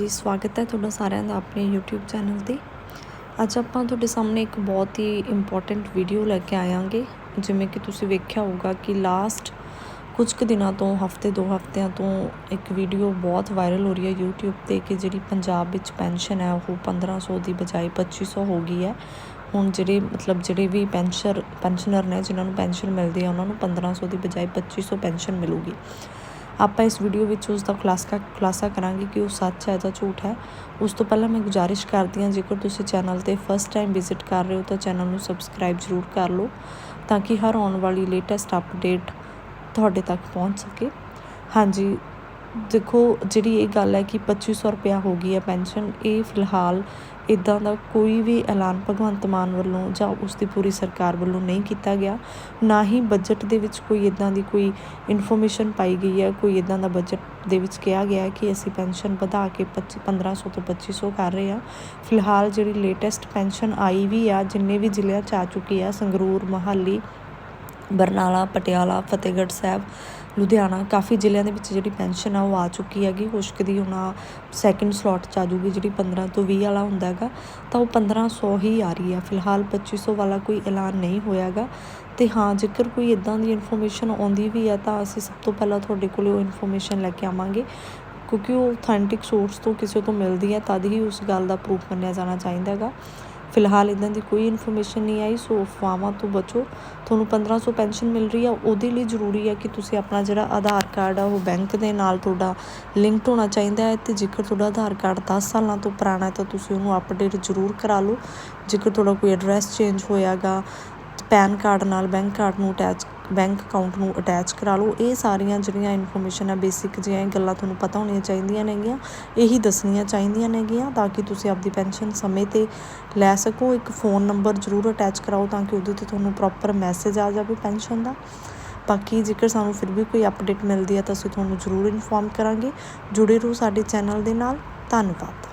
ਜੀ, ਸਵਾਗਤ ਹੈ ਤੁਹਾਡਾ ਸਾਰਿਆਂ ਦਾ ਆਪਣੇ YouTube ਚੈਨਲ ਤੇ। ਅੱਜ ਆਪਾਂ ਤੁਹਾਡੇ ਸਾਹਮਣੇ ਇੱਕ ਬਹੁਤ ਹੀ ਇੰਪੋਰਟੈਂਟ ਵੀਡੀਓ ਲੈ ਕੇ ਆਇਆਂਗੇ, ਜਿਵੇਂ ਕਿ ਤੁਸੀਂ ਵੇਖਿਆ ਹੋਊਗਾ ਕਿ ਲਾਸਟ ਕੁਝ ਕੁ ਦਿਨਾਂ ਤੋਂ, ਹਫ਼ਤੇ, ਦੋ ਹਫਤਿਆਂ ਤੋਂ ਇੱਕ ਵੀਡੀਓ ਬਹੁਤ ਵਾਇਰਲ ਹੋ ਰਹੀ ਹੈ YouTube ਤੇ ਕਿ ਜਿਹੜੀ ਪੰਜਾਬ ਵਿੱਚ ਪੈਨਸ਼ਨ ਹੈ, ਉਹ 1500 ਦੀ ਬਜਾਏ 2500 ਹੋ ਗਈ ਹੈ। ਹੁਣ ਜਿਹੜੇ, ਮਤਲਬ ਜਿਹੜੇ ਵੀ ਪੈਨਸ਼ਰ ਪੈਨਸ਼ਨਰ ਨੇ, ਜਿਨ੍ਹਾਂ ਨੂੰ ਪੈਨਸ਼ਨ ਮਿਲਦੀ ਹੈ, ਉਹਨਾਂ ਨੂੰ 1500 ਦੀ ਬਜਾਏ 2500 ਪੈਨਸ਼ਨ ਮਿਲੂਗੀ। ਆਪਾਂ ਇਸ ਵੀਡੀਓ ਵਿੱਚ ਉਸ ਦਾ ਖੁਲਾਸਾ ਖੁਲਾਸਾ ਕਰਾਂਗੇ ਕਿ ਉਹ ਸੱਚ ਹੈ ਜਾਂ ਝੂਠ ਹੈ। ਉਸ ਤੋਂ ਪਹਿਲਾਂ ਮੈਂ ਗੁਜ਼ਾਰਿਸ਼ ਕਰਦੀ ਹਾਂ, ਜੇਕਰ ਤੁਸੀਂ ਚੈਨਲ ਤੇ ਫਸਟ ਟਾਈਮ ਵਿਜ਼ਿਟ ਕਰ ਰਹੇ ਹੋ, ਤਾਂ ਚੈਨਲ ਨੂੰ ਸਬਸਕ੍ਰਾਈਬ ਜ਼ਰੂਰ ਕਰ ਲਓ, ਤਾਂ ਕਿ ਹਰ ਆਉਣ ਵਾਲੀ ਲੇਟੈਸਟ ਅਪਡੇਟ ਤੁਹਾਡੇ ਤੱਕ ਪਹੁੰਚ ਸਕੇ। ਹਾਂਜੀ, ਦੇਖੋ, ਜਿਹੜੀ ਇਹ ਗੱਲ ਹੈ ਕਿ 2500 ਰੁਪਇਆ ਹੋ ਗਈ ਹੈ ਪੈਨਸ਼ਨ, ਇਹ ਫਿਲਹਾਲ ਇਦਾਂ ਦਾ ਕੋਈ ਵੀ ਐਲਾਨ ਭਗਵੰਤ ਮਾਨ ਵੱਲੋਂ ਜਾਂ ਉਸ ਦੀ ਪੂਰੀ ਸਰਕਾਰ ਵੱਲੋਂ ਨਹੀਂ ਕੀਤਾ ਗਿਆ। ਨਾ ਹੀ ਬਜਟ ਦੇ ਵਿੱਚ ਕੋਈ ਇਦਾਂ ਦੀ ਕੋਈ ਇਨਫੋਰਮੇਸ਼ਨ ਪਾਈ ਗਈ ਹੈ, ਕੋਈ ਇਦਾਂ ਦਾ ਬਜਟ ਦੇ ਵਿੱਚ ਕਿਹਾ ਗਿਆ ਕਿ ਅਸੀਂ ਪੈਨਸ਼ਨ ਵਧਾ ਕੇ 25 1500 ਤੋਂ 2500 ਕਰ ਰਹੇ ਹਾਂ। ਫਿਲਹਾਲ ਜਿਹੜੀ ਲੇਟੈਸਟ ਪੈਨਸ਼ਨ ਆਈ ਵੀ ਆ, ਜਿੰਨੇ ਵੀ ਜ਼ਿਲ੍ਹਿਆਂ 'ਚ ਆ ਚੁੱਕੀ ਆ, ਸੰਗਰੂਰ, ਮਹਾਲੀ, ਬਰਨਾਲਾ, ਪਟਿਆਲਾ, ਫਤਿਹਗੜ੍ਹ ਸਾਹਿਬ ਲੁਧਿਆਣਾ, ਕਾਫੀ ਜ਼ਿਲ੍ਹਿਆਂ ਦੇ ਵਿੱਚ ਜਿਹੜੀ ਪੈਨਸ਼ਨ ਆ ਉਹ ਆ ਚੁੱਕੀ ਹੈਗੀ। ਕੁਛ ਕੁ ਦੀ ਹੁਣ ਆ ਸੈਕਿੰਡ ਸਲੋਟ 'ਚ ਆ ਜੂਗੀ, ਜਿਹੜੀ 15 ਤੋਂ 20 ਵਾਲਾ ਹੁੰਦਾ ਹੈਗਾ, ਤਾਂ ਉਹ 1500 ਹੀ ਆ ਰਹੀ ਹੈ ਫਿਲਹਾਲ 2500 ਵਾਲਾ ਕੋਈ ਐਲਾਨ ਨਹੀਂ ਹੋਇਆਗਾ ਤੇ ਹਾਂ, ਜੇਕਰ ਕੋਈ ਇਦਾਂ ਦੀ ਇਨਫੋਰਮੇਸ਼ਨ ਆਉਂਦੀ ਵੀ ਹੈ ਤਾਂ ਅਸੀਂ ਸਭ ਤੋਂ ਪਹਿਲਾਂ ਤੁਹਾਡੇ ਕੋਲ ਉਹ ਇਨਫੋਰਮੇਸ਼ਨ ਲੈ ਕੇ ਆਵਾਂਗੇ। ਕਿਉਂਕਿ ਉਹ ਅਥੈਂਟਿਕ ਸੋਰਸ ਤੋਂ ਕਿਸੇ ਤੋਂ ਮਿਲਦੀ ਹੈ ਤਦ ਹੀ ਉਸ ਗੱਲ ਦਾ ਪ੍ਰੂਫ ਮੰਨਿਆ ਜਾਣਾ ਚਾਹੀਦਾ ਹੈਗਾ। ਫਿਲਹਾਲ ਇਦਾਂ ਦੀ ਕੋਈ ਇਨਫੋਰਮੇਸ਼ਨ ਨਹੀਂ ਆਈ, ਸੋ ਅਫਵਾਹਾਂ ਤੋਂ ਬਚੋ। ਤੁਹਾਨੂੰ 1500 ਪੈਨਸ਼ਨ ਮਿਲ ਰਹੀ ਆ, ਉਹਦੇ ਲਈ ਜ਼ਰੂਰੀ ਹੈ ਕਿ ਤੁਸੀਂ ਆਪਣਾ ਜਿਹੜਾ ਆਧਾਰ ਕਾਰਡ ਆ, ਉਹ ਬੈਂਕ ਦੇ ਨਾਲ ਤੁਹਾਡਾ ਲਿੰਕਡ ਹੋਣਾ ਚਾਹੀਦਾ ਹੈ ਤੇ ਜੇਕਰ ਤੁਹਾਡਾ ਆਧਾਰ ਕਾਰਡ 10 ਸਾਲਾਂ ਤੋਂ ਪੁਰਾਣਾ ਹੈ ਤਾਂ ਤੁਸੀਂ ਉਹਨੂੰ ਅਪਡੇਟ ਜ਼ਰੂਰ ਕਰਾ ਲਓ। ਜੇਕਰ ਤੁਹਾਡਾ ਕੋਈ ਐਡਰੈਸ ਚੇਂਜ ਹੋਇਆਗਾ ਪੈਨ ਕਾਰਡ ਨਾਲ ਬੈਂਕ ਕਾਰਡ ਨੂੰ ਅਟੈਚ ਬੈਂਕ ਅਕਾਊਂਟ ਨੂੰ ਅਟੈਚ ਕਰਾ ਲਓ। ਇਹ ਸਾਰੀਆਂ ਜਿਹੜੀਆਂ ਇਨਫੋਰਮੇਸ਼ਨ ਆ, ਬੇਸਿਕ ਜਿਹੀਆਂ ਗੱਲਾਂ ਤੁਹਾਨੂੰ ਪਤਾ ਹੋਣੀਆਂ ਚਾਹੀਦੀਆਂ ਨੇਗੀਆਂ। ਇਹੀ ਦੱਸਣੀਆਂ ਚਾਹੀਦੀਆਂ ਨੇਗੀਆਂ ਤਾਂ ਕਿ ਤੁਸੀਂ ਆਪਦੀ ਪੈਨਸ਼ਨ ਸਮੇਂ ਤੇ ਲੈ ਸਕੋ। ਇੱਕ ਫੋਨ ਨੰਬਰ ਜ਼ਰੂਰ ਅਟੈਚ ਕਰਾਓ ਤਾਂ ਕਿ ਉਹਦੇ ਤੇ ਤੁਹਾਨੂੰ ਪ੍ਰੋਪਰ ਮੈਸੇਜ ਆ ਜਾਵੇ ਪੈਨਸ਼ਨ ਦਾ। ਬਾਕੀ ਜੇਕਰ ਸਾਨੂੰ ਫਿਰ ਵੀ ਕੋਈ ਅਪਡੇਟ ਮਿਲਦੀ ਹੈ ਤਾਂ ਅਸੀਂ ਤੁਹਾਨੂੰ ਜ਼ਰੂਰ ਇਨਫੋਰਮ ਕਰਾਂਗੇ। ਜੁੜੇ ਰਹੋ ਸਾਡੇ ਚੈਨਲ ਦੇ ਨਾਲ। ਧੰਨਵਾਦ।